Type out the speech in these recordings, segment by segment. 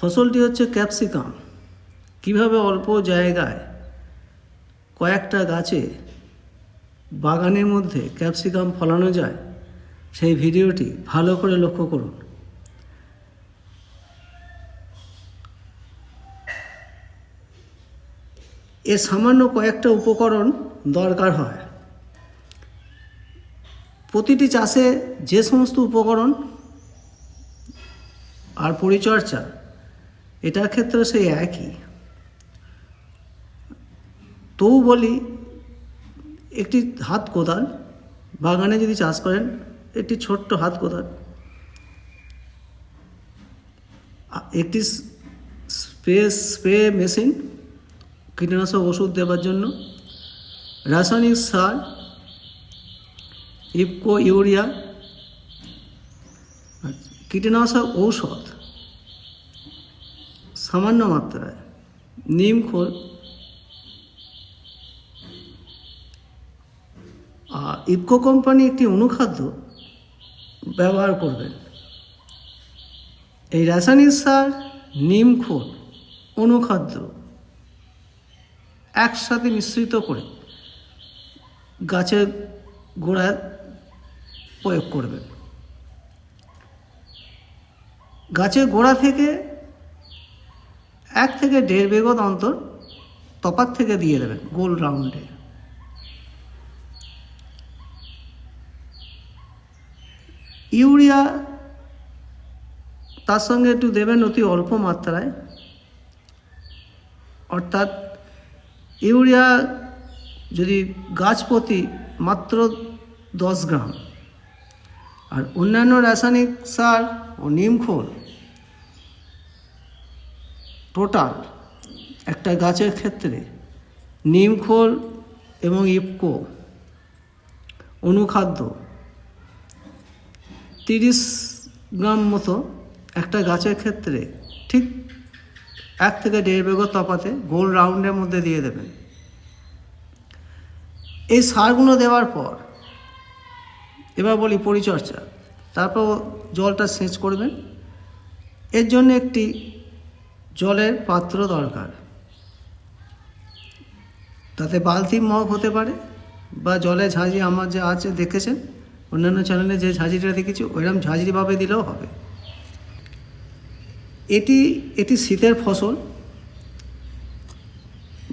ফসলটি হচ্ছে ক্যাপসিকাম। কীভাবে অল্প জায়গায় কয়েকটা গাছে বাগানের মধ্যে ক্যাপসিকাম ফলানো যায়, সেই ভিডিওটি ভালো করে লক্ষ্য করুন। এর সামান্য কয়েকটা উপকরণ দরকার হয়। প্রতিটি চাষে যে সমস্ত উপকরণ আর পরিচর্যা এটার ক্ষেত্রে সেই একই। তবু বলি, একটি হাত কোদাল, বাগানে যদি চাষ করেন, একটি ছোট্ট হাত কোদাল। একটি স্প্রে স্প্রে মেশিন কীটনাশক ওষুধ দেওয়ার জন্য। রাসায়নিক সার, ইফকো ইউরিয়া কীটনাশক ঔষধ। সামান্য মাত্রায়। নিম খোল। আর ইফকো কোম্পানি একটি অনুখাদ্য ব্যবহার করবেন। এই রাসায়নিক সার, নিম খোল, অনুখাদ্য একসাথে মিশ্রিত করে গাছের গোড়ায় প্রয়োগ করবেন। গাছের গোড়া থেকে এক থেকে দেড় বেগত অন্তর তপাত থেকে দিয়ে দেবেন গোল রাউন্ডে ইউরিয়া তার সঙ্গে একটু দেবেন অতি অল্প মাত্রায়। অর্থাৎ ইউরিয়া যদি গাছ প্রতি মাত্র দশ গ্রাম, আর অন্যান্য রাসায়নিক সার ও নিমখোল টোটাল একটা গাছের ক্ষেত্রে, নিমখোল এবং ইফকো, অনুখাদ্য, তিরিশ গ্রাম মতো একটা গাছের ক্ষেত্রে ঠিক এক থেকে দেড় বেগর তফাতে গোল রাউন্ডের মধ্যে দিয়ে দেবেন। এই সারগুলো দেওয়ার পর, এবার বলি পরিচর্যা। তারপর জলটা সেচ করবেন। এর জন্য একটি জলের পাত্র দরকার। তাতে বালতি মগ হতে পারে বা জলে ঝাঁঝি আমার যে আছে দেখেছেন? অন্যান্য চ্যানেলে যে ঝাঁঝিটা দেখেছি, ওইরকম ঝাঁঝরিভাবে দিলেও হবে। এটি এটি শীতের ফসল।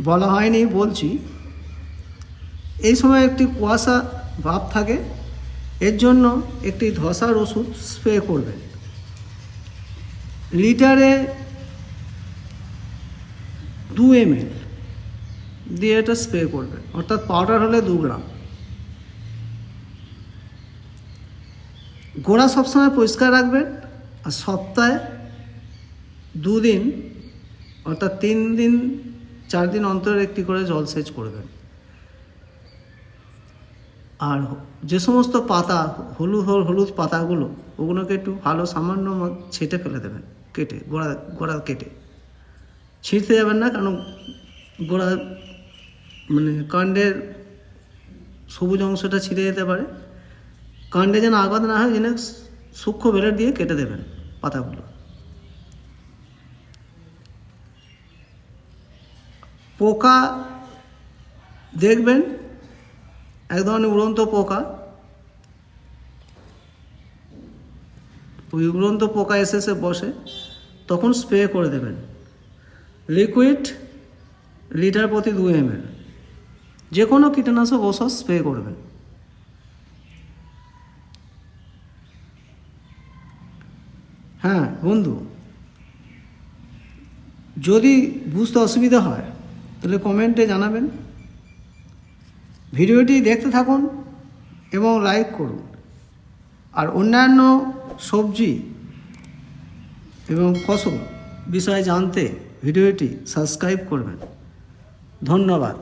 বলা হয়নি, বলছি। এই সময় একটি কুয়াশা ভাব থাকে, এর জন্য একটি ধসার ওষুধ স্প্রে করবেন। লিটারে দু এম এল দিয়ে এটা স্প্রে করবেন অর্থাৎ পাউডার হলে দু গ্রাম। গোড়া সবসময় পরিষ্কার রাখবেন আর সপ্তাহে দুদিন অর্থাৎ তিন দিন, চার দিন অন্তর একটি করে জলসেচ করবেন। আর যে সমস্ত পাতা, হলুদ হল- হলুদ পাতাগুলো, ওগুলোকে একটু ভালো সামান্য ছেটে ফেলে দেবেন, কেটে, গোড়া গোড়া কেটে। ছিঁড়তে যাবেন না, কারণ গোড়া মানে কাণ্ডের সবুজ অংশটা ছিঁড়ে যেতে পারে। কাণ্ডে যেন আঘাত না হয়, যেন সূক্ষ্ম বেলের দিয়ে কেটে দেবেন পাতাগুলো। পোকা দেখবেন, এক ধরনের উড়ন্ত পোকা। ওই উড়ন্ত পোকা এসে এসে বসে, তখন স্প্রে করে দেবেন। লিকুইড লিটার প্রতি দু এম এল। যে কোনো কীটনাশক ওষুধ স্প্রে করবেন। হ্যাঁ বন্ধু, যদি বুঝতে অসুবিধা হয়, তাহলে কমেন্টে জানাবেন। ভিডিওটি দেখতে থাকুন এবং লাইক করুন। আর অন্যান্য সবজি এবং ফসল বিষয়ে জানতে ভিডিওটি সাবস্ক্রাইব করবেন। ধন্যবাদ।